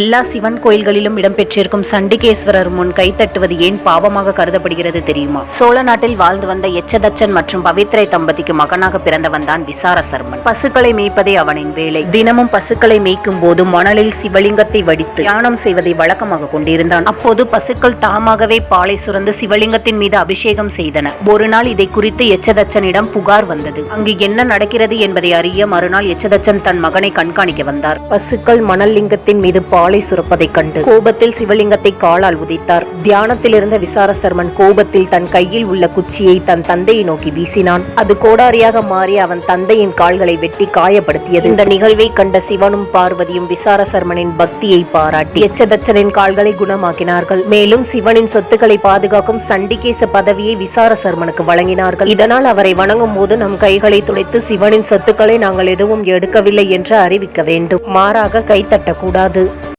எல்லா சிவன் கோயில்களிலும் இடம்பெற்றிருக்கும் சண்டிகேஸ்வரர் முன் கைத்தட்டுவது ஏன் பாவமாக கருதப்படுகிறது தெரியுமா? சோழ நாட்டில் வாழ்ந்து வந்த எச்சதச்சன் மற்றும் பவித்ரை தம்பதிக்கு மகனாக பிறந்தவன் தான் விசாரசர்மன். பசுக்களை மேய்ப்பதே அவனின் வேலை. தினமும் பசுக்களை மேய்க்கும் போது மணலில் சிவலிங்கத்தை வடித்து தியானம் செய்வதை வழக்கமாக கொண்டிருந்தான். அப்போது பசுக்கள் தாமாகவே பாலை சுரந்து சிவலிங்கத்தின் மீது அபிஷேகம் செய்தன. ஒரு நாள் இதை குறித்து எச்சதச்சனிடம் புகார் வந்தது. அங்கு என்ன நடக்கிறது என்பதை அறிய மறுநாள் எச்சதச்சன் தன் மகனை கண்காணிக்க வந்தார். பசுக்கள் மணல் லிங்கத்தின் மீது பாலை சுரப்பதைக் கண்டு கோபத்தில் சிவலிங்கத்தை காலால் உதைத்தார். தியானத்தில் இருந்த விசாரசர்மன் கோபத்தில் தன் கையில் உள்ள குச்சியை தன் தந்தையை நோக்கி வீசினான். அது கோடாரியாக மாறி அவன் தந்தையின் கால்களை வெட்டி காயப்படுத்தியது. இந்த நிகழ்வை கண்ட சிவனும் பார்வதியும் விசாரசர்மனின் பக்தியை பாராட்டி எச்சதச்சனின் கால்களை குணமாக்கினார்கள். மேலும் சிவனின் சொத்துக்களை பாதுகாக்கும் சண்டிகேச பதவியை விசாரசர்மனுக்கு வழங்கினார்கள். இதனால் அவரை வணங்கும் போது நம் கைகளை துடைத்து சிவனின் சொத்துக்களை நாங்கள் எதுவும் எடுக்கவில்லை என்று அறிவிக்க வேண்டும். மாறாக கைத்தட்டக்கூடாது